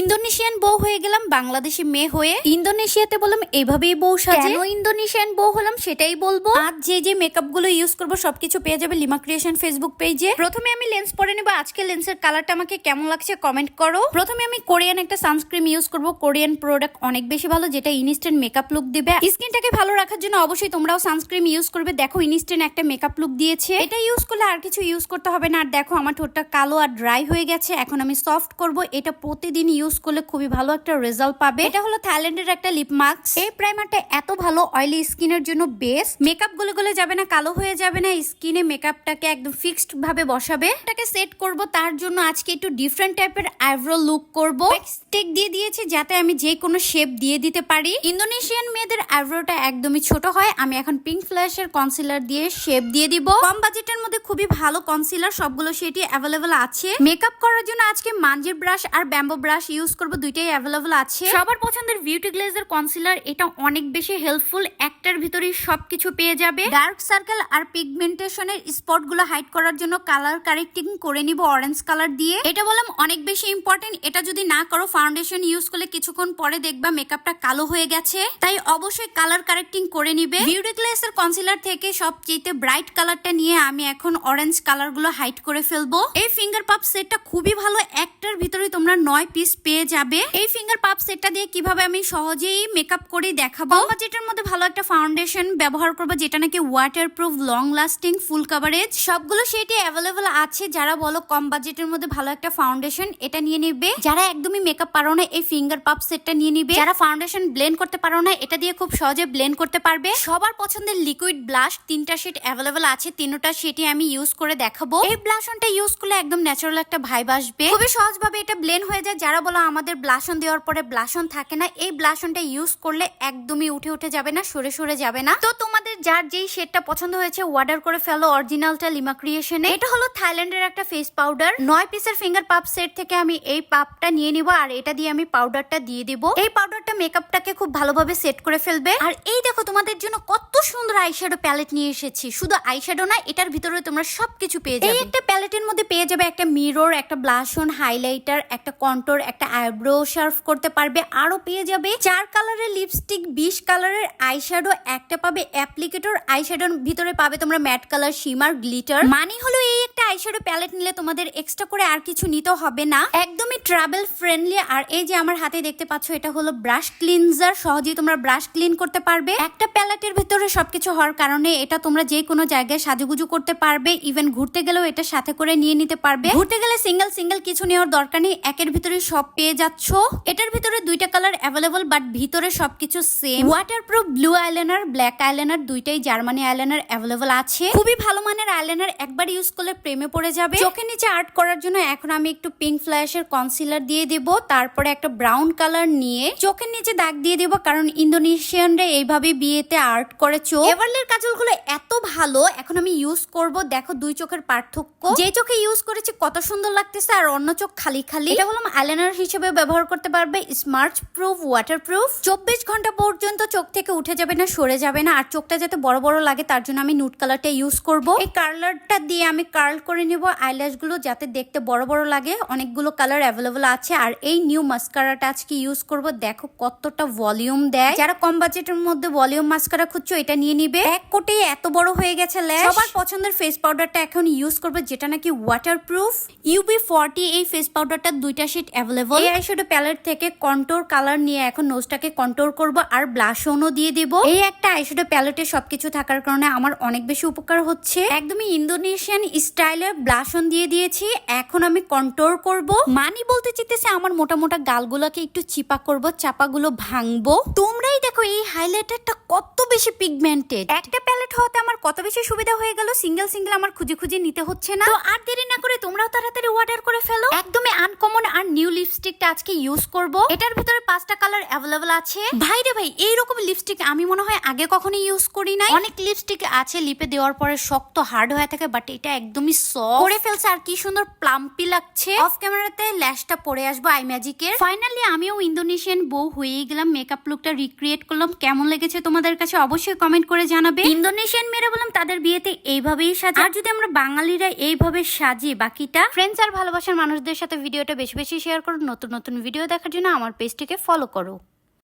Indonesian বউ হয়ে গেলাম বাংলাদেশি মেয়ে হয়ে। ইন্দোনেশিয়াতে বললাম এইভাবেই বউ সাজে? কেন ইন্দোনেশিয়ান বউ হলাম সেটাই বলব। আজ যে যে মেকআপগুলো ইউজ করব সবকিছু পেয়ে যাবে লিমা ক্রিয়েশন ফেসবুক পেজে প্রথমে আমি লেন্স পরে নেব আজকে লেন্সের কালারটা আমাকে কেমন লাগছে কমেন্ট করো। প্রথমে আমি কোরিয়ান একটা সানস্ক্রিন ইউজ করব কোরিয়ান প্রোডাক্ট অনেক বেশি ভালো যেটা ইনস্ট্যান্ট মেকআপ লুক দিবে। স্কিনটাকে ভালো রাখার জন্য অবশ্যই তোমরাও সানস্ক্রিন ইউজ করবে। দেখো ইনস্ট্যান্ট একটা মেকআপ লুক দিয়েছে। এটা ইউজ করলে আর কিছু ইউজ করতে হবে না। আর দেখো আমার ঠোঁটটা কালো আর ড্রাই হয়ে গেছে। এখন আমি সফট করব। এটা প্রতিদিন ইউজ করলে খুবই ভালো একটা রেজাল্ট পাবে। এটা হলো থাইল্যান্ডের একটা লিপ মাস্ক এই প্রাইমারটা এত ভালো অয়েলি স্কিনের জন্য বেস্ট মেকআপ গলে গলে যাবে না কালো হয়ে যাবে না স্কিনে মেকআপটাকে একদম ফিক্সড ভাবে বসাবে। এটাকে সেট করব তার জন্য আজকে একটু ডিফারেন্ট টাইপের আইব্রো লুক করব। স্টেক দিয়ে দিয়েছি যাতে আমি যে কোনো শেপ দিয়ে দিতে পারি। ইন্দোনেশিয়ান মেয়েদের আইব্রোটা একদমই ছোট হয় আমি এখন পিঙ্ক ফ্ল্যাশের কনসিলার দিয়ে শেপ দিয়ে দিব। কম বাজেটের মধ্যে খুবই ভালো কনসিলার সবগুলো সেটি অ্যাভেলেবল আছে। মেকআপ করার জন্য আজকে মাঞ্জের ব্রাশ আর ব্যাম্বো ব্রাশ ইউজ করব দুইটাই অ্যাভেলেবল আছে। সবার পছন্দের বিউটি গ্লেজের কনসিলার এটা অনেক বেশি হেল্পফুল একটার ভিতরেই সবকিছু পেয়ে যাবে। ডার্ক সার্কেল আর পিগমেন্টেশনের স্পটগুলো হাইড করার জন্য কালার কারেক্টিং করে নিব অরেঞ্জ কালার দিয়ে। এটা বললাম অনেক বেশি ইম্পর্টেন্ট এটা যদি না করো ফাউন্ডেশন ইউজ করলে কিছুক্ষণ পরে দেখবা মেকআপটা কালো হয়ে গেছে। তাই অবশ্যই কালার কারেক্টিং করে নিবে। বিউটি গ্লেসের কনসিলার থেকে সবচেয়ে ব্রাইট কালারটা নিয়ে আমি এখন অরেঞ্জ কালারগুলো হাইড করে ফেলব। এই ফিঙ্গার পাপ সেটটা খুবই ভালো একটার ভিতরে তোমরা নয় পিস পেয়ে যাবে। এই ফিঙ্গার পাপ সেটটা দিয়ে কীভাবে আমি সহজেই মেকআপ করে দেখাবো? যেটার মধ্যে ভালো একটা ফাউন্ডেশন ব্যবহার করব যেটা নাকি waterproof long lasting full coverage সবগুলো সেটি অ্যাভেলেবল আছে যারা বলো কম বাজেটের মধ্যে ভালো একটা ফাউন্ডেশন এটা নিয়ে নিবে। যারা একদমই মেকআপ পারো না এই ফিঙ্গার পাপ সেটটা নিয়ে নিবে। যারা ফাউন্ডেশন ব্লেন্ড করতে পারো না এটা দিয়ে খুব সহজে ব্লেন্ড করতে পারবে। সবার পছন্দের লিকুইড ব্লাশ তিনটা শেড অ্যাভেলেবল আছে তিনটা শেডই আমি ইউজ করে দেখাবো। এই ব্লাশনটা ইউজ করলে একদম ন্যাচারাল একটা ভাইব আসবে। খুবই সহজভাবে এটা ব্লেন্ড হয়ে যায়। যারা বলো আমাদের ব্লাশন দেওয়ার পরে ব্লাশন থাকে না। এই ব্লাশনটা ইউজ করলে একদমই উঠে উঠে যাবে না, সরে সরে যাবে না। তো তোমাদের যার যেই শেডটা পছন্দ হয়েছে অর্ডার করে ফেলো অরিজিনালটা লিমা ক্রিয়েশনে এটা হলো থাইল্যান্ডের একটা ফেস পাউডার নয় পিসের ফিঙ্গার পাপ সেট থেকে আমি এই পাপটা নিয়ে নিব, আর এটা দিয়ে আমি পাউডারটা দিয়ে দিব। এই পাউডারটা মেকআপটাকে খুব ভালোভাবে সেট করে ফেলবে। আর এই দেখো তোমাদের জন্য কত সুন্দর আইশ্যাডো প্যালেট নিয়ে এসেছি। শুধু আইশ্যাডো না, এটার ভিতরে তোমরা সবকিছু পেয়ে যাবে। একটা প্যালেটের মধ্যে পেয়ে যাবে একটা মিরর একটা ব্লাশন হাইলাইটার একটা কন্ট্রোর একটা আইব্রো শার্প করতে পারবে। আরও পেয়ে যাবে চার কালারের লিপস্টিক বিশ কালারের আইশ্যাডো একটা পাবে অ্যাপ্লিকেটর আইশ্যাডোর ভিতরে পাবে তোমরা ম্যাট কালার শিমার গ্লিটার মানে হলো এই একটা আইশ্যাডো প্যালেট নিলে তোমাদের এক্সট্রা করে আর কিছু নিতে হবে না। একদমই ট্রাভেল ফ্রেন্ডলি আর এই যে আমার হাতে দেখতে পাচ্ছ, এটা হলো ব্রাশ ক্লিনজার সহজেই তোমরা ব্রাশ ক্লিন করতে পারবে। একটা প্যালেটের ভিতরে সবকিছু হওয়ার কারণে এটা তোমরা যে কোনো জায়গায় সাজুগুজু করতে পারবে। ইভেন ঘুরতে গেলেও এটা করে নিয়ে নিতে পারবে। ঘুরতে গেলে সিঙ্গেল সিঙ্গেল কিছু নেওয়ার দরকার নেই। একের ভিতরে সব পেয়ে যাচ্ছ। এটার ভিতরে দুইটা কালার অ্যাভেলেবল বাট ভিতরে সবকিছু same waterproof blue eyeliner black eyeliner দুইটাই জার্মানি আইলাইনার অ্যাভেলেবল আছে। খুবই ভালো মানের আইলাইনার একবার ইউজ করলে প্রেমে পড়ে যাবে। চোখের নিচে আর্ট করার জন্য এখন আমি একটু পিঙ্ক ফ্ল্যাশের কনসিলার দিয়ে দেব। তারপরে একটা ব্রাউন কালার নিয়ে চোখের নিচে দাগ দিয়ে দেব, কারণ ইন্দোনেশিয়ানরা এইভাবে বিয়েতে আর্ট করে চোখ। এভারলের কাজলগুলো এত ভালো, এখন আমি ইউজ করব। দেখো দুই চোখের পার্থক্য। যে চোখে ইউজ করেছি কত সুন্দর লাগতেছে আর অন্য চোখ খালি খালি। এটা বললাম আইলাইনার হিসেবে ব্যবহার করতে পারবে স্মার্ট প্রুফ ওয়াটার প্রুফ চব্বিশ ঘণ্টা পর্যন্ত চোখ থেকে উঠে যাবে না, সরে যাবে না। আর চোখটা যাতে বড় বড় লাগে, তার জন্য আমি নুট কালারটা ইউজ করব। এই কালারটা দিয়ে আমি কার্ল করে নিব আইল্যাশগুলো যাতে দেখতে বড় বড় লাগে। অনেকগুলো কালার অ্যাভেলেবল আছে। আর এই নিউ মাস্কারাটা আজকে ইউজ করব, দেখো কতটা ভলিউম দেয়। যারা কম বাজেটের মধ্যে ভলিউম মাস্কারা খুঁজছো, এটা নিয়ে নিবে। এক কোটে এত বড় হয়ে গেছে ল্যাশ সবার পছন্দের ফেস পাউডারটা এখন ইউজ করবে, যেটা নাকি ওয়াটার প্রুফ ইউবি ফর্টি এই ফেস পাউডারটা দুইটা শেড অ্যাভেলেবল এই আইশ্যাডো প্যালেট থেকে কন্ট্রোর কালার নিয়ে এখন নোজটাকে কন্ট্রোল করব আর ব্লাশনও দিয়ে দিব। এই একটা আইশ্যাডো প্যালেটে সবকিছু থাকার কারণে আমার অনেক বেশি উপকার হচ্ছে। একদমই ইন্দোনেশিয়ান স্টাইলের ব্লাশন দিয়ে দিয়েছি। এখন আমি কন্ট্রোল করব। মানি বলতে চেতেছে আমার মোটা মোটা গালগুলোকে একটু চিপা করব চাপাগুলো ভাঙবো। তোমরাই দেখো এই হাইলাইটারটা কত বেশি পিগমেন্টেড একটা প্যালেট হওয়াতে আমার কত বেশি সুবিধা হয়ে গেল? সিঙ্গেল সিঙ্গেল আমার খুঁজে খুঁজে নিতে হচ্ছে না। আর দেরি না করে তোমরাও তাড়াতাড়ি অর্ডার করে ফেলো। একদমই আনকমন আর নিউ লিপস্টিকটা আজকে ইউজ করব। এটার ভিতরে পাঁচটা কালার অ্যাভেলেবল আছে। ভাই রে ভাই, এইরকম লিপস্টিক আমি মনে হয় আগে কখনো ইউজ করি নাই। অনেক লিপস্টিক আছে লিপে দেওয়ার পরে শক্ত হার্ড হয়ে থাকে বাট এটা একদমই সফট করে ফেলছে আর কি সুন্দর প্লাম্পি লাগছে। অফ ক্যামেরাতে ল্যাশটা পরে আসব আই ম্যাজিকের ফাইনালি আমিও ইন্দোনেশিয়ান বউ হয়েই গেলাম মেকআপ লুকটা রিক্রিয়েট করলাম। কেমন লেগেছে তোমাদের কাছে অবশ্যই কমেন্ট করে জানাবে। ইন্দোনেশিয়ান মেয়েরা বললাম, তাদের বিয়েতে এইভাবেই সাজে। আর যদি আমরা বাঙালিরা এইভাবে সাজি বাকিটা? ফ্রেন্ডস আর ভালোবাসার মানুষদের সাথে ভিডিওটা বেশি বেশি শেয়ার করো নতুন নতুন ভিডিও দেখার জন্য আমার পেজটিকে ফলো করো।